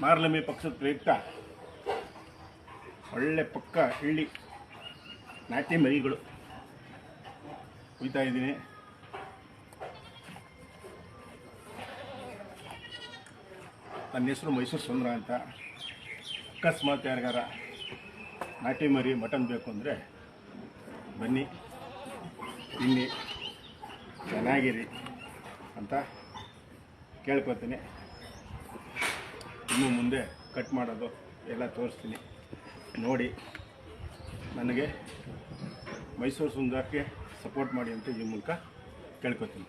ಮಾರ್ಲಮಿ ಪಕ್ಷದ ಪ್ರಯುಕ್ತ. ಒಳ್ಳೆ ಪಕ್ಕ ಹಳ್ಳಿ ನಾಟಿ ಮರಿಗಳು ಕುಯ್ತಾ ಇದ್ದೀನಿ. ನನ್ನ ಹೆಸರು ಮೈಸೂರು ಸುಂದರ ಅಂತ. ಅಕಸ್ಮಾತ್ ಯಾರಿಗಾರ ನಾಟಿ ಮರಿ, ಮಟನ್ ಬೇಕು ಅಂದರೆ ಬನ್ನಿ, ತಿನ್ನಿ, ಚೆನ್ನಾಗಿರಿ ಅಂತ ಕೇಳ್ಕೊತೀನಿ ಇನ್ನು ಮುಂದೆ ಕಟ್ ಮಾಡೋದು ಎಲ್ಲ ತೋರಿಸ್ತೀನಿ. ನೋಡಿ, ನನಗೆ ಮೈಸೂರು ಸುಂದರಕ್ಕೆ ಸಪೋರ್ಟ್ ಮಾಡಿ ಅಂತ ಈ ಮೂಲಕ ಕೇಳ್ಕೊತೀನಿ.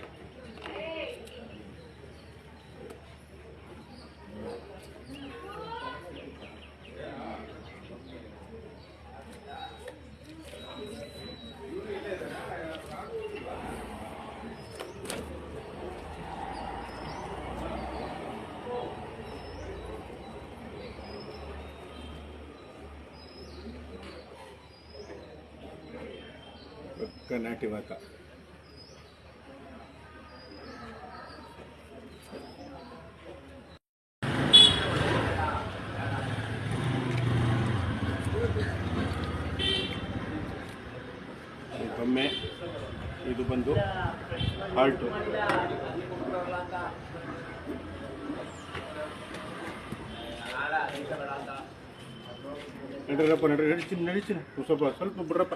ಪಕ್ಕ ನಾಟಿ ಬೊಮ್ಮೆ ಇದು ಬಂದು ಹಾಲ್ಟು ನಡೀರಪ್ಪ ನಡೀರಿ ನಡೀತೀನಿ ನಡೀತೀನಿ ಸ್ವಲ್ಪ ಸ್ವಲ್ಪ ಬಿಡ್ರಪ್ಪ.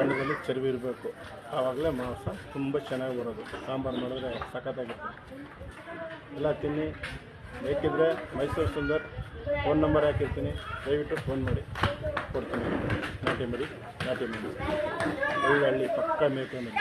ಕಣ್ಣದಲ್ಲಿ ಚರ್ವಿ ಇರಬೇಕು. ಆವಾಗಲೇ ಮಾಂಸ ತುಂಬ ಚೆನ್ನಾಗಿ ಬರೋದು. ಸಾಂಬಾರು ಮಾಡಿದ್ರೆ ಸಖತ್ತಾಗಿರುತ್ತೆ. ಎಲ್ಲ ತಿನ್ನಿ. ಬೇಕಿದ್ದರೆ ಮೈಸೂರು ಸುಂದರ್ ಫೋನ್ ನಂಬರ್ ಹಾಕಿರ್ತೀನಿ. ದಯವಿಟ್ಟು ಫೋನ್ ಮಾಡಿ. ಕೊಡ್ತೀನಿ. ನಾಟಿ ಮಾಡಿ ನಾಟಿ ಮಾಡಿ. ಹಳ್ಳಿ ಪಕ್ಕ ಮೇಕೆ ಮರಿ